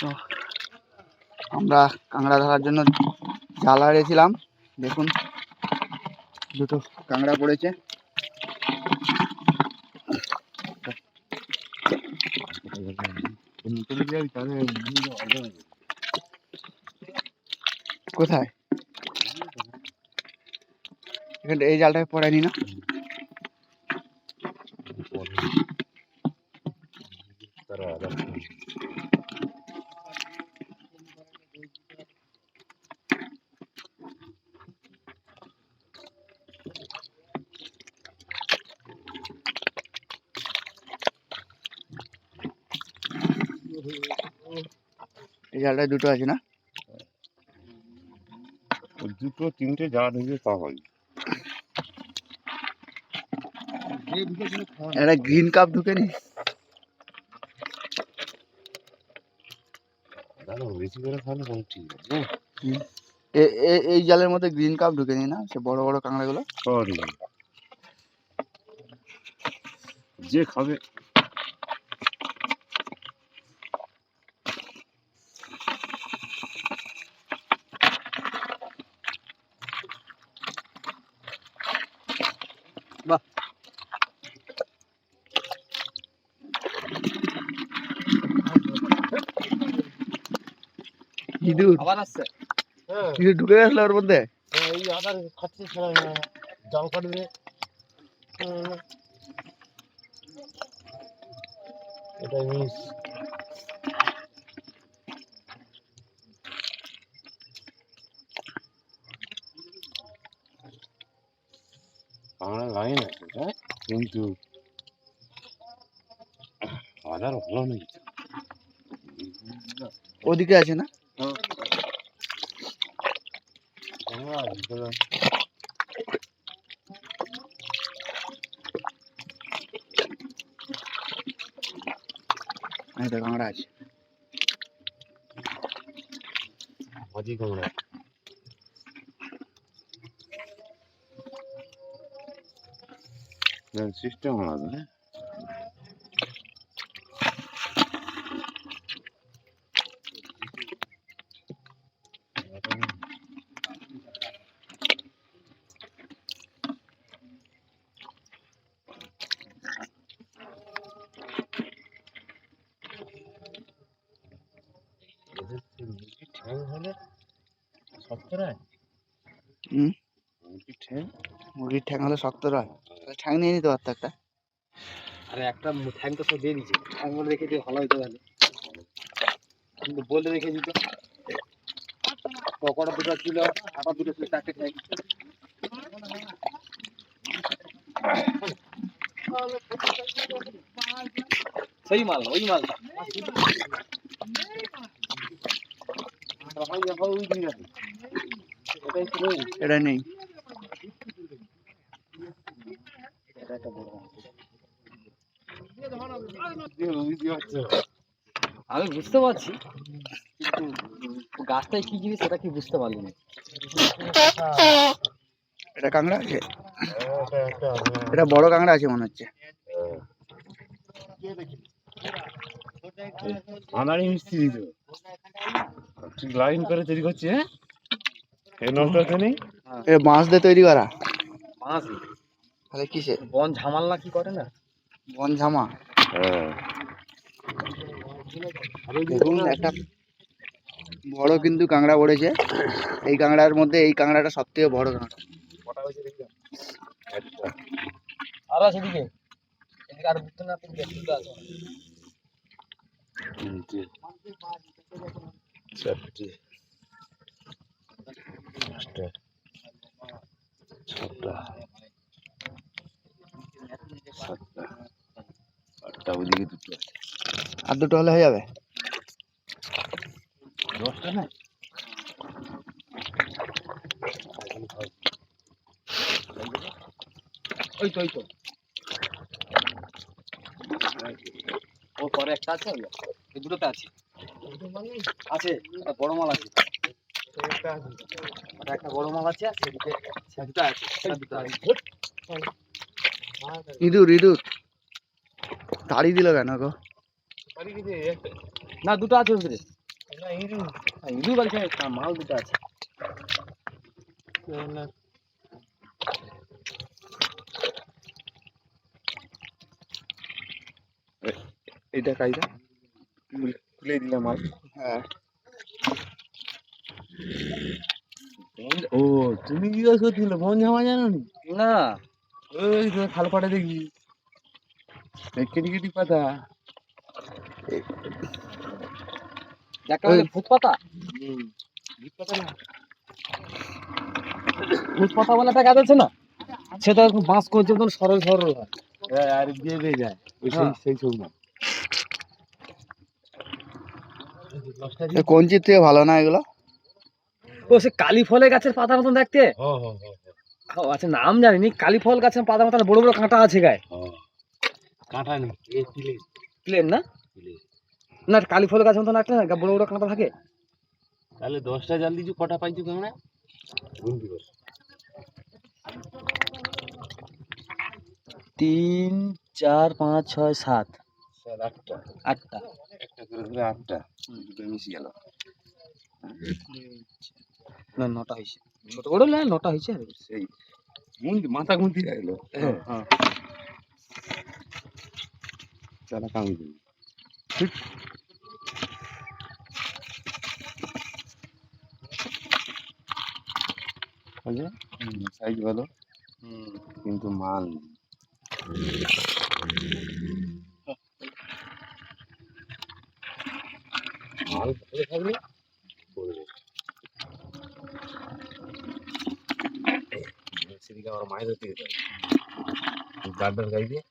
তো আমরা কাঁকড়া ধরার জন্য জাল হারিয়েছিলাম। দেখুন, দুটো কাঁকড়া পড়েছে। কোথায়? এখানটা এই জালটাকে পড়ায়নি না। এই দুটো আছে না? দুটো তিনটে যা ঢুকে তা হয় একটা গ্রিন কাপ এ- এ- এই জালের মধ্যে গ্রিন কাপ ঢুকেনি না সে বড় বড় কাঁকড়াগুলো? যে খাবে। ইঁদুর। আবার আসছে। ইঁদুর ঢুকে গেছিল ওর মধ্যে? এই আদার খাচ্ছে ছাড়া জাল কাটবে। এটাই মিস। আমরা লাইন আছে হ্যাঁ? কিন্তু আদার ভালো নেই। ওদিকে আছে না আমরা ভিতরে এই তো কাঁকড়া আছে। হাজি কামড়া সিস্টেম আলাদা হ্যাঁ? হুম। মুরগির ঠ্যাং? মুরগির ঠ্যাং হলে শক্ত রয় ঠ্যাং নিয়ে নিতে পারতো একটা। আরে একটা ঠ্যাং তো সব দিয়ে দিচ্ছে ঠ্যাং বলে রেখে দিয়ে ভালো হতো তাহলে কিন্তু বলে রেখে দিত। পকোড়া দুটো ছিল আবার দুটো ছিল চারটে ঠ্যাং। সেই মাল ওই মালটা এটাই ছিল এটা নেই। আমি বুঝতে পারছি কিন্তু গাছটায় কি জিনিস সেটা কি বুঝতে পারলি না। এটা কাঁকড়া আছে? এটা বড় কাঁকড়া আছে মনে হচ্ছে। আনাড়ি মিস্ত্রি লাইন করে তৈরি করছি হ্যাঁ? এই নষ্ট নেই এটা বাঁশ দিয়ে তৈরি করা। মাছ তাহলে কিসে বন ঝামাল না কি করে না? বন ঝামা। হ্যাঁ। দেখুন একটা বড় কিন্তু কাঁকড়া পড়েছে। এই কাঁকড়ার মধ্যে এই কাঁকড়াটা সব থেকে বড় কাঁকড়া। আর আছে এদিকে। এদিকে আর বুঝতে না আছে। চারটে। পাঁচটা ছটা সাতটা। আটটা ওইদিকে দুটো। আর দুটো হলে হয়ে যাবে? দশটা না? ওই তো ওই তো। ও পরে একটা আছে? দুটোতে আছে। আছে বড় মাল আছে। ওটা একটা বড় মাল আছে আর সেদিকে সে আছে আর দুটো আছে। ইঁদুর ইঁদুর। তাড়ি দিল কেন গো? না দুটো আছে ভিতরে। ইঁদুর। বাড়ি মাল দুটো আছে। এইটা কাইদা খুলে দিলাম আর। হ্যাঁ। ও তুমি করছিল? বন জামা জানো নি। না ওই তো খাল পাড়ে দেখি। এই কেটি কেটি পাতা। যাকে বলে ভূত পাতা? ভূত পাতা না। ভূত পাতা বলে একটা গাছ আছে না সেটা এরকম বাঁশ করছে তখন সরল সরল হয়। হ্যাঁ, আর বেবে যায়। ওই সেই হ্যাঁ। সেই সব না। কঞ্চির থেকে ভালো না এগুলো? ও সে কালী ফলের গাছের পাতার মতন দেখতে? ও আচ্ছা নাম জানিনি। কালী ফল গাছের পাতার মতন বড় বড় কাঁটা আছে গায়ে। কাঁটা নেই প্লেন না? না কালী ফল গাছের মতন একটা না বড় বড় কাঁটা থাকে? তাহলে দশটা জাল দিছু কটা পাইছু কেমন তিন চার পাঁচ ছয় সাত। আটটা। আটটা। একটা করে আটটা। মিশে গেল। না নটা হয়েছে ছোট বড় না নটা হয়েছে আর সেই গুনতি মাথা গুনতি লাগল হ্যাঁ চালা কামি দিন আচ্ছা সাইজ ভালো। কিন্তু মাল মাল ভালো থাকলে করবে সেদিকে আমার মায়ের ধরতে যেতে হবে গাই দিয়ে